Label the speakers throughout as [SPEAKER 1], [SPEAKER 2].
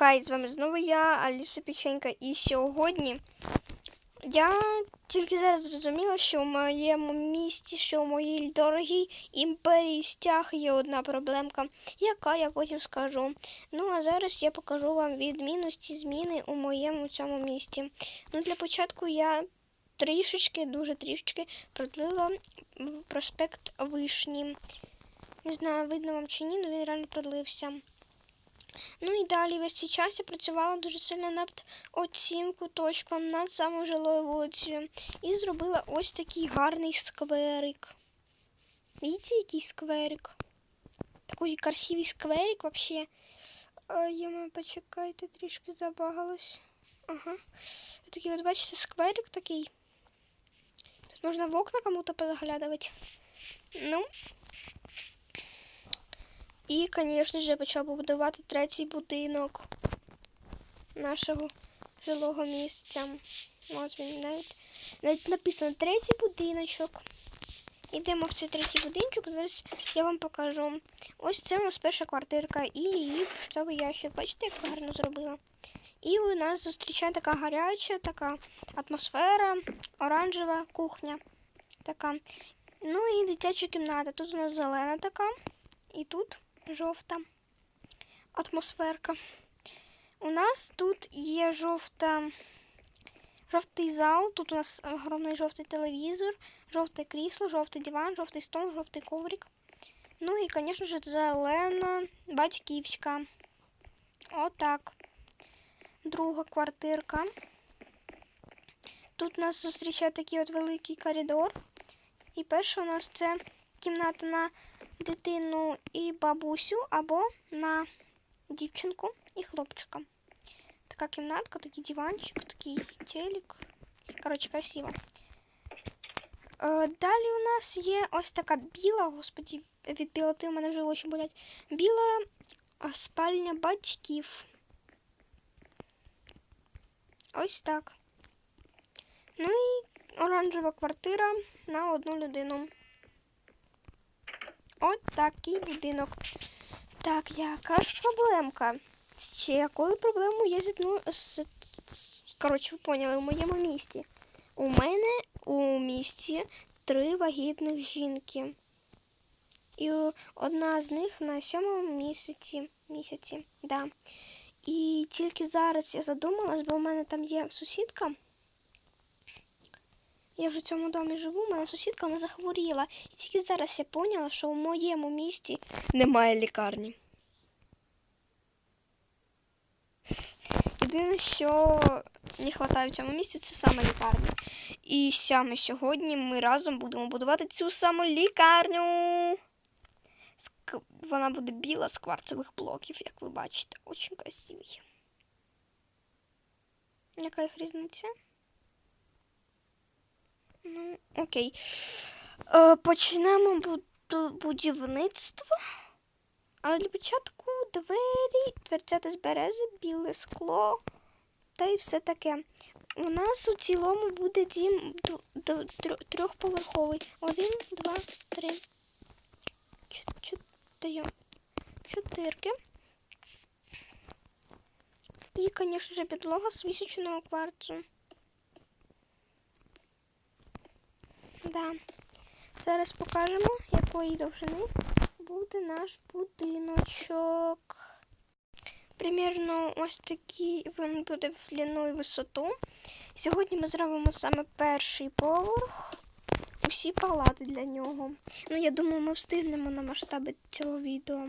[SPEAKER 1] Хай, з вами знову я, Аліса Печенька, і сьогодні я тільки зараз зрозуміла, що в моєму місті, що в моїй дорогій імперії стяг є одна проблемка, яка я потім скажу. Ну а зараз я покажу вам відмінності зміни у моєму цьому місті. Ну, для початку я трішечки, дуже трішечки продлила проспект Вишні. Не знаю, видно вам чи ні, але він реально продлився. Ну і далі весь цей час я працювала дуже сильно над оцім куточком, над самою жилою вулицею. І зробила ось такий гарний скверик. Видите, який скверик? Такий красивий скверик вообще. Йома, почекайте, трішки забагалось. Ага. Такий, от бачите, скверик такий. Тут можна в окна кому-то позаглядувати. Ну, і, звісно ж, я почала будувати третій будинок нашого жилого місця. От він навіть, навіть написано третій будиночок. Йдемо в цей третій будиночок. Зараз я вам покажу. Ось це у нас перша квартирка і її поштовий ящик. Бачите, як гарно зробила. І у нас зустрічає така гаряча, така атмосфера, оранжева кухня. Така. Ну і дитяча кімната. Тут у нас зелена така. І тут жовта атмосферка. У нас тут є жовта, жовтий зал, тут у нас огромний жовтий телевізор, жовте крісло, жовтий диван, жовтий стол, жовтий коврик. Ну і, звісно ж, зелена батьківська. Отак. Друга квартирка. Тут нас зустрічає такий от великий коридор. І перша у нас це кімната на дитину і бабусю або на дівчинку і хлопчика. Така кімнатка, такий диванчик, такий телек. Коротше, красиво. Е, Далі у нас є ось така біла, господі, від білоти у мене вже очі болять. Біла а, спальня батьків. Ось так. Ну і оранжева квартира на одну людину. От такий будинок. Так, яка ж проблемка? З якою проблемою я зіткну з, з- Коротше, ви поняли, у моєму місті. У мене у місті три вагітних жінки. І одна з них на сьомому місяці. місяці да. І тільки зараз я задумалась, бо у мене там є сусідка. Я вже в цьому домі живу, моя сусідка вона захворіла. І тільки зараз я поняла, що в моєму місті немає лікарні. Єдине, що не вистачає в цьому місті, це саме лікарня. І саме сьогодні ми разом будемо будувати цю саму лікарню. Вона буде біла з кварцевих блоків, як ви бачите. Очень красивий. Яка їх різниця? Ну, окей. Е, почнемо будівництво. Але для початку двері, дверцята з берези, біле скло та й все таке. У нас у цілому буде дім трьохповерховий. Один, два, три. Чотири. Чотирки. І, звісно підлога з вісячного кварцу. Да. Зараз покажемо, якої довжини буде наш будиночок. Примірно ось такий він буде в длину і висоту. Сьогодні ми зробимо саме перший поверх. Усі палати для нього. Ну, я думаю, ми встигнемо на масштаби цього відео.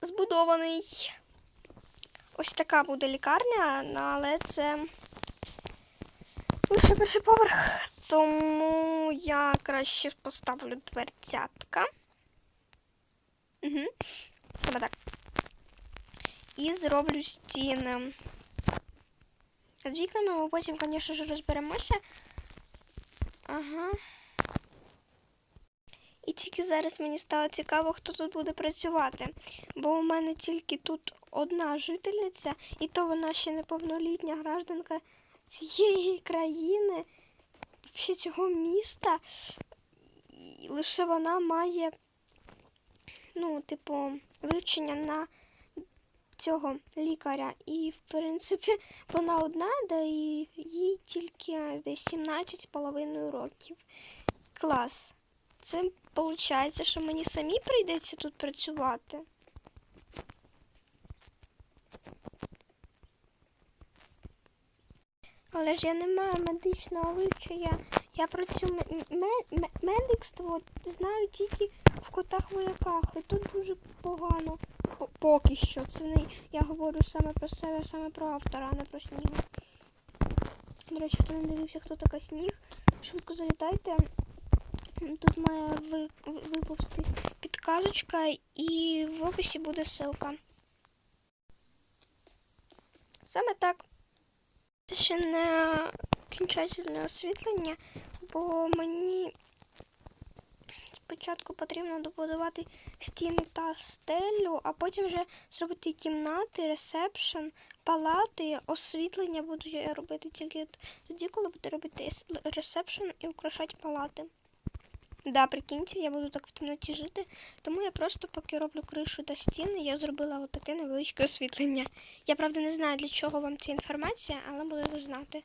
[SPEAKER 1] збудований. Ось така буде лікарня, але це лише перший поверх. Тому я краще поставлю дверцятка. Угу. Саме так. І зроблю стіни. З вікнами ми потім, звісно ж, розберемося. Ага. І тільки зараз мені стало цікаво, хто тут буде працювати. Бо у мене тільки тут одна жительниця, і то вона ще неповнолітня гражданка цієї країни, взагалі цього міста. І лише вона має, ну, типу, вивчення на цього лікаря. І, в принципі, вона одна, да і їй тільки десь 17 з половиною років. Клас. Це виходить, що мені самі прийдеться тут працювати. Але ж я не маю медичного вивчення. Я ме- медикство знаю тільки в котах вояках. І тут дуже погано. Поки що. Це не я говорю саме про себе, саме про автора, а не про сніг. До речі, хто не дивився, хто така сніг, швидко залітайте. Тут має ви- ви- виповзти підказочка і в описі буде ссылка. Саме так. Це ще не кінчательне освітлення, бо мені спочатку потрібно добудувати стіни та стелю, а потім вже зробити кімнати, ресепшн, палати, освітлення буду я робити тільки тоді, коли буду робити ресепшн і украшати палати. Да, прикиньте, я буду так в темноті жити, тому я просто поки роблю кришу та стіни, я зробила отаке невеличке освітлення. Я правда не знаю, для чого вам ця інформація, але будете знати.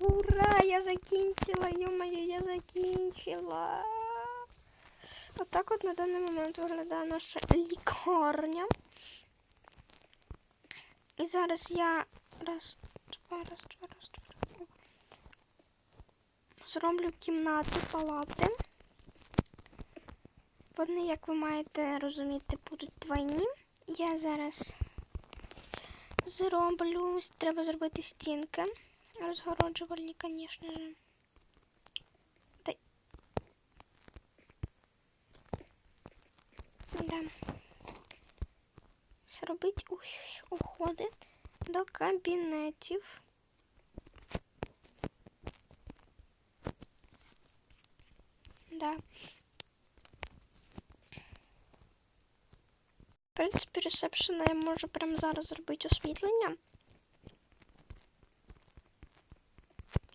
[SPEAKER 1] Ура! Я закінчила, йо-моє, я закінчила. Отак от на даний момент виглядає наша лікарня. І зараз я раз, два, раз, два, раз. Зроблю кімнати, палати. Вони, як ви маєте розуміти, будуть двойні. Я зараз зроблю, треба зробити стінки. Розгороджувальні, звісно ж. Та... Да. Зробити уходи до кабінетів. Да. В принципі, ресепшена я можу прямо зараз зробити освітлення.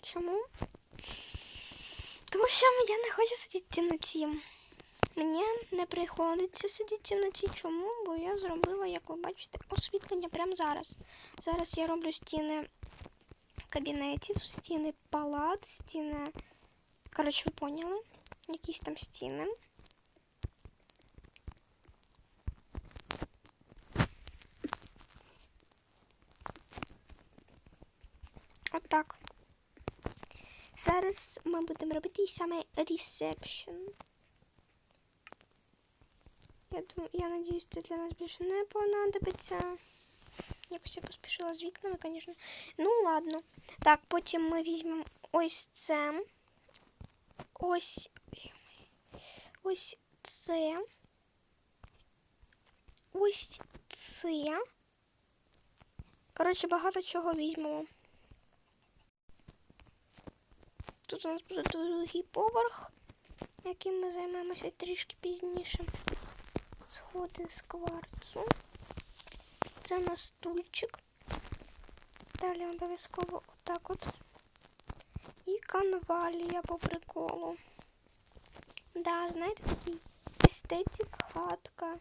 [SPEAKER 1] Чому? Тому що я не хочу сидіти в темноті. Мені не приходиться сидіти в темноті. Чому? Бо я зробила, як ви бачите, освітлення прямо зараз. Зараз я роблю стіни кабінетів, стіни палат, стіни. Коротше, ви поняли? Якісь там стіни. Отак. Зараз ми будемо робити саме ресепшн. Я думаю, я надіюсь, це для нас більше не понадобиться. Якось я поспішила з вікнами, звісно. Ну, ладно. Так, потім ми візьмемо ось це. Ось. Ось це. Ось це. Коротше, багато чого візьмемо. Тут у нас буде другий поверх, яким ми займемося трішки пізніше. Сходи з кварцу. Це у стульчик. Далі обов'язково отак от. І канвалія по приколу. Да, знаєте, такий естетик хатка.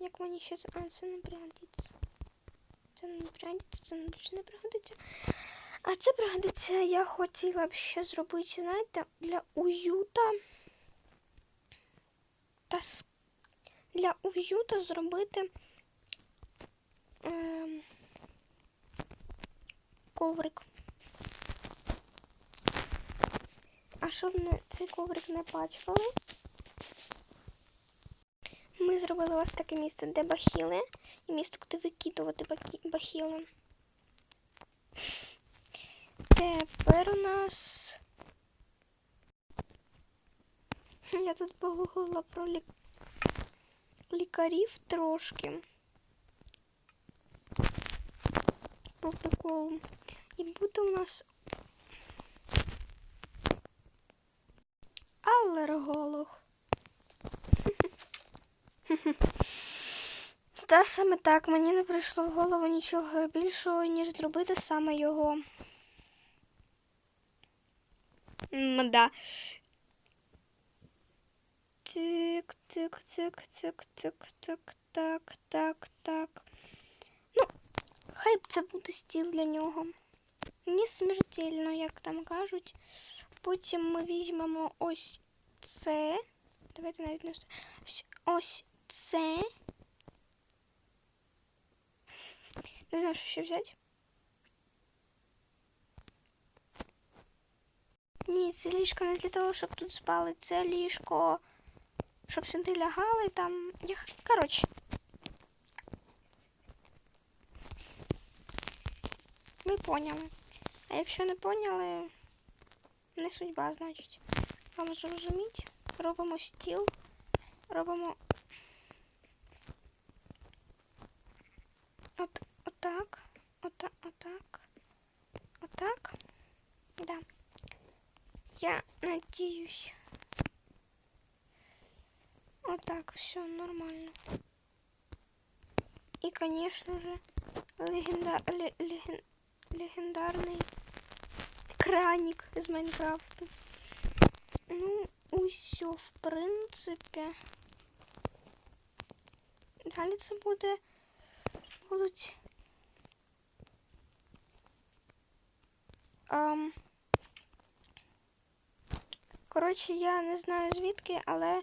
[SPEAKER 1] Як мені ще. А, це не пригодиться. Це не пригодиться, це не більше не пригодиться. А це пригодиться, я хотіла б ще зробити, знаєте, для уюта. Та для уюта зробити ем, коврик. А щоб цей коврик не пачкали, ми зробили ось таке місце, де бахіли, і місце, куди викидувати бахіли. Тепер у нас. Я тут погуглила про лік... лікарів трошки. По приколу. І буде у нас алерголог. Та саме так, мені не прийшло в голову нічого більшого, ніж зробити саме його. Мда. Тик, тик, тик, тик, тик, тик, так, так, так. Ну, хай це буде стіл для нього. Не смертельно, як там кажуть. Потім ми візьмемо ось це. Давайте навіть не ось, це. Не знаю, що ще взяти. Ні, це ліжко не для того, щоб тут спали. Це ліжко, щоб сюди лягали там. Я... Коротше. Ви поняли. А якщо не поняли, не судьба, значить. Вам зрозуміть. Робимо стіл. Робимо. От, отак. Ота, отак. Отак. Да. Я надеюсь. Вот так, все нормально. И, конечно же, легенда... ле- леген- легендарный краник из Майнкрафта. Ну, усьо, в принципі. Далі це буде. Будуть. Ам... Коротше, я не знаю звідки, але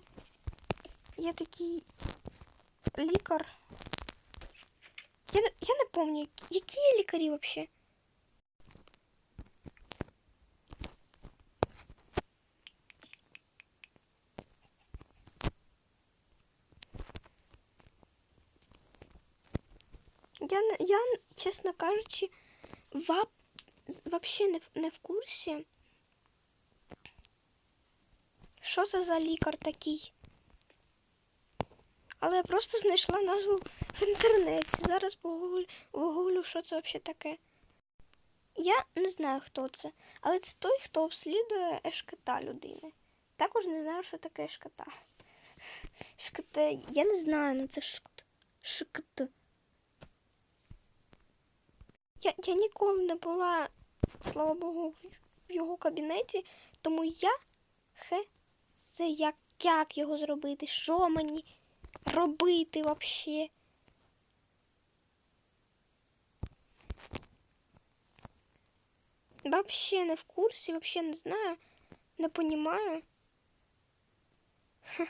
[SPEAKER 1] є такий лікар. Я, я не пам'ятаю, які є лікарі взагалі. Я, я, чесно кажучи, ва, взагалі не, не в курсі. Що це за лікар такий? Але я просто знайшла назву в інтернеті. Зараз погуглю, що це взагалі таке. Я не знаю, хто це, але це той, хто обслідує ешкета людини. Також не знаю, що таке ешкета. Шкт, я не знаю, ну це шкт. Шкт. Я, я ніколи не була, слава Богу, в його кабінеті, тому я хе це як, як його зробити, що мені робити вообще. Вообще не в курсі, вообще не знаю, не понімаю.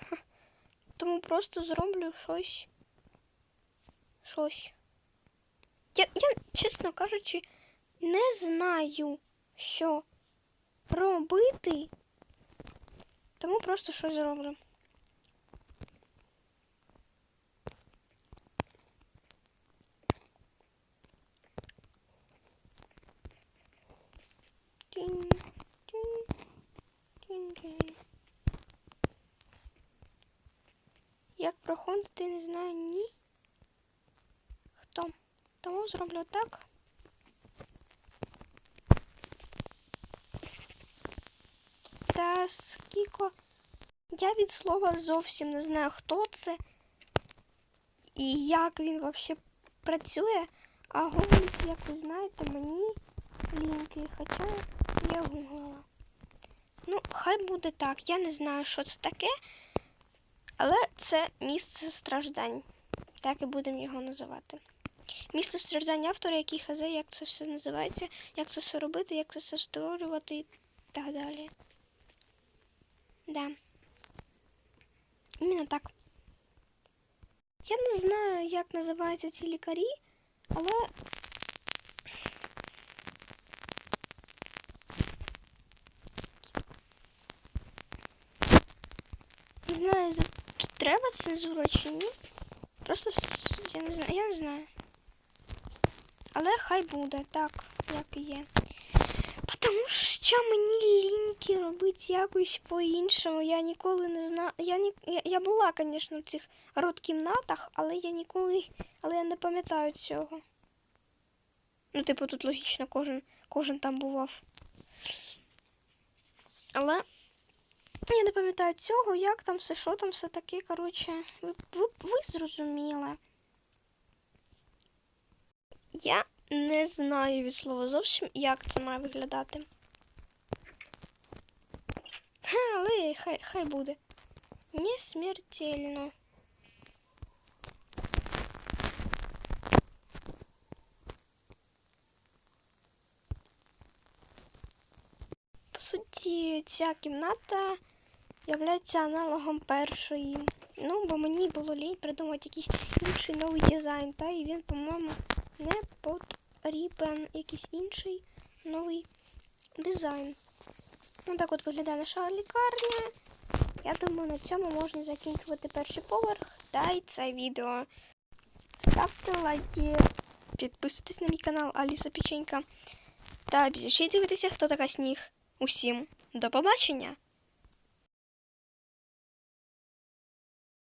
[SPEAKER 1] Тому просто зроблю щось. Щось. Я, я, чесно кажучи, не знаю, що робити. Тому просто щось зроблю. Як проходити, не знаю ні. Тому зроблю так. Та скільки я від слова зовсім не знаю, хто це і як він взагалі працює. А гуглить, як ви знаєте, мені ліньки, хоча я гуглила. Ну, хай буде так. Я не знаю, що це таке, але це місце страждань. Так і будемо його називати. Місце страждань автора, який хазе, як це все називається, як це все робити, як це все створювати і так далі. Да. Іменно так. Я не знаю, як називаються ці лікарі, але. Не знаю, тут треба цензура чи ні? Просто я не знаю, я не знаю. Але хай буде так, як і є. Тому що мені ліньки робити якось по-іншому. Я ніколи не знаю. Я, ні... я, була, звісно, в цих родкімнатах, але я ніколи. Але я не пам'ятаю цього. Ну, типу, тут логічно, кожен, кожен там бував. Але я не пам'ятаю цього, як там все, що там все таке, коротше. Ви, ви, ви зрозуміли. Я не знаю від слова зовсім, як це має виглядати. Ха, але хай, хай буде. Не смертельно. По суті, ця кімната являється аналогом першої. Ну, бо мені було лінь придумати якийсь інший новий дизайн, та і він, по-моєму, не потрібен якийсь інший новий дизайн. Ну так от виглядає наша лікарня. Я думаю, на цьому можна закінчувати перший поверх та й це відео. Ставте лайки, підписуйтесь на мій канал Аліса Печенька. Та біжіть дивитися, хто така сніг. Усім до побачення!